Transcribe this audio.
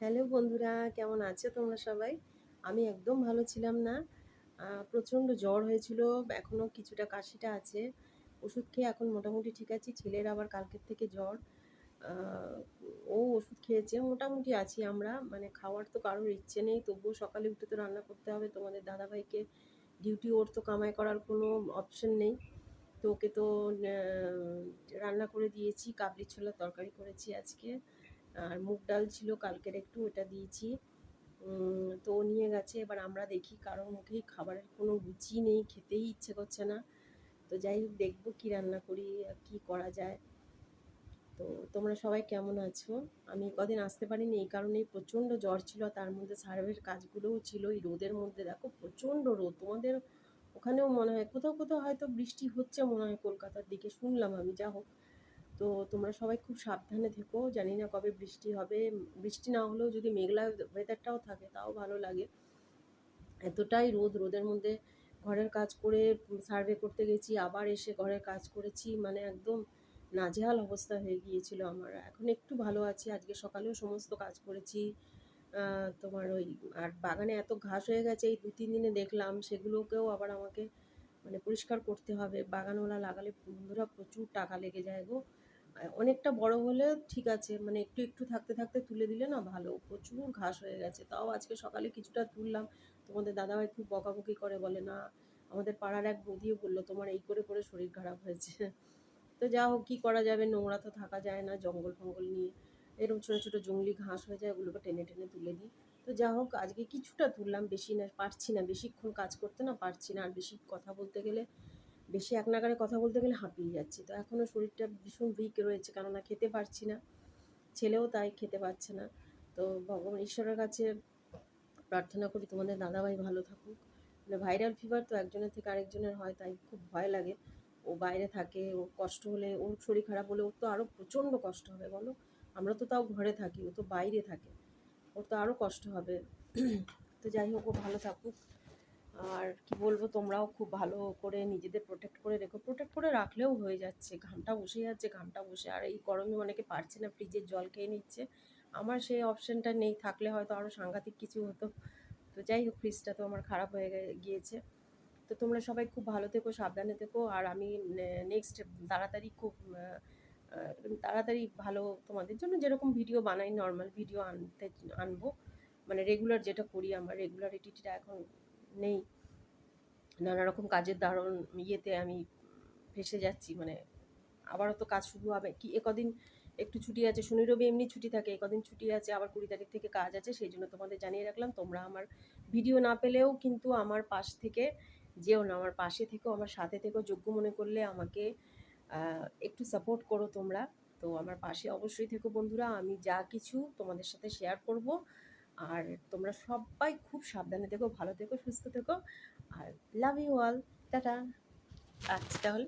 Hello বন্ধুরা, কেমন আছো তোমরা সবাই? আমি একদম ভালো ছিলাম না। প্রচণ্ড জ্বর হয়েছিল এখনও কিছুটা কাশিটা আছে। ওষুধ খেয়ে এখন মোটামুটি ঠিক আছি, ছেলের আবার কালকের থেকে জ্বর। ও ওষুধ খেয়েছে, মোটামুটি আছি আমরা। মানে খাওয়ার তো কারোর ইচ্ছে নেই, তবুও সকালে উঠে তো রান্না করতে হবে। তোমাদের দাদাভাইকে ডিউটি ওর তো কামাই করার কোনো অপশন নেই। তো ওকে তো রান্না করে দিয়েছি, কাবলি ছোলার তরকারি করেছি আজকে। আর মুগ ডাল ছিল, কালকের একটু ওটা দিয়েছি। তো নিয়ে গেছে, এবার আমরা দেখি কারোর মুখেই খাবারের কোনো রুচি নেই, খেতেই ইচ্ছে করছে না। তো যাই হোক, দেখব কী রান্না করি, কী করা যায়। তো তোমরা সবাই কেমন আছো? আমি কদিন আসতে পারিনি, এই কারণেই প্রচণ্ড জ্বর ছিল তার মধ্যে সার্ভের কাজগুলোও ছিল, এই রোদের মধ্যে। দেখো, প্রচণ্ড রোদ, তোমাদের ওখানেও মনে হয়, কোথাও কোথাও হয়তো বৃষ্টি হচ্ছে মনে হয়, কলকাতার দিকে শুনলাম আমি, যা হোক। তো তোমরা সবাই খুব সাবধানে থেকো। জানি না কবে বৃষ্টি হবে। বৃষ্টি না হলেও যদি মেঘলা ওয়েদারটাও থাকে, তাও ভালো লাগে। এতটাই রোদ, রোদের মধ্যে ঘরের কাজ করে সার্ভে করতে গেছি, আবার এসে ঘরের কাজ করেছি। মানে একদম নাজেহাল অবস্থা হয়ে গিয়েছিল আমার। এখন একটু ভালো আছি। আজকে সকালেও সমস্ত কাজ করেছি। তোমার ওই, আর বাগানে এত ঘাস হয়ে গেছে, এই দু তিন দিনে দেখলাম, সেগুলোকেও আবার আমাকে মানে পরিষ্কার করতে হবে। বাগানওয়ালা লাগালে বন্ধুরা প্রচুর টাকা লেগে যায় গো। অনেকটা বড় হলে ঠিক আছে মানে একটু একটু থাকতে থাকতে তুলে দিলে না ভালো। প্রচুর ঘাস হয়ে গেছে। তাও আজকে সকালে কিছুটা তুললাম। তোমাদের দাদাভাই খুব বকাবকি করে বলে, না, আমাদের পাড়ার এক বৌদিও বলল, তোমার এই করে করে শরীর খারাপ হয়েছে। তো যা হোক, কী করা যাবে? নোংরা তো থাকা যায় না, জঙ্গল ফঙ্গল নিয়ে। এরকম ছোটো ছোটো জঙ্গলি ঘাস হয়ে যায়, ওগুলোকে টেনে টেনে তুলে দিই। তো যা হোক, আজকে কিছুটা তুললাম, বেশি না, পারছি না। বেশিক্ষণ কাজ করতে না পারছি না। আর বেশি কথা বলতে গেলে বেশি এক নাগারে কথা বলতে গেলে হাঁপিয়ে যাচ্ছি। তো এখনও শরীরটা ভীষণ উইক রয়েছে, কেননা খেতে পারছি না। ছেলেও তাই খেতে পারছে না। তো ভগবান ঈশ্বরের কাছে প্রার্থনা করি তোমাদের দাদাভাই ভালো থাকুক। মানে ভাইরাল ফিভার তো একজনের থেকে আরেকজনের হয়, তাই খুব ভয় লাগে। ও বাইরে থাকে, ও কষ্ট হলে, ওর শরীর খারাপ হলে ওর তো আরও প্রচণ্ড কষ্ট হবে, বলো? আমরা তো তাও ঘরে থাকি, ও তো বাইরে থাকে। ওর তো আরও কষ্ট হবে। তো যাই হোক, ও ভালো থাকুক। আর কি বলব, তোমরাও খুব ভালো করে নিজেদের প্রোটেক্ট করে রেখো। প্রোটেক্ট করে রাখলেও হয়ে যাচ্ছে। ঘামটা বসে যাচ্ছে, ঘামটা বসে। আর এই গরমে অনেকে পারছে না ফ্রিজের জল খেয়ে নিচ্ছে। আমার সেই অপশানটা নেই, থাকলে হয়তো আরও সাংঘাতিক কিছু হতো। তো যাই হোক ফ্রিজটা তো আমার খারাপ হয়ে গিয়েছে। তো তোমরা সবাই খুব ভালো থেকো, সাবধানে থেকো। আর আমি নেক্সট তাড়াতাড়ি খুব তাড়াতাড়ি ভালো তোমাদের জন্য যেরকম ভিডিও বানাই নর্মাল ভিডিও আনতে, আনব। মানে রেগুলার যেটা করি আমার রেগুলারিটিটা এখন নেই। নানা রকম কাজের দারুণ ইয়েতে আমি ফেসে যাচ্ছি মানে আবারও তো কাজ শুরু হবে। কি একদিন একটু ছুটি আছে শনি রবি এমনি ছুটি থাকে একদিন ছুটি আছে, আবার কুড়ি তারিখ থেকে কাজ আছে, সেই জন্য তোমাদের জানিয়ে রাখলাম, তোমরা আমার ভিডিও না পেলেও কিন্তু আমার পাশ থেকে যেও না, আমার পাশে থেকেও আমার সাথে থেকেও যোগ্য মনে করলে আমাকে একটু সাপোর্ট করো তোমরা। তো আমার পাশে অবশ্যই থেকো বন্ধুরা, আমি যা কিছু তোমাদের সাথে শেয়ার করব আর তোমরা সবাই খুব সাবধানে থেকো, ভালো থেকো, সুস্থ থেকো, আর লাভ ইউ অল টাটা। আচ্ছা তাহলে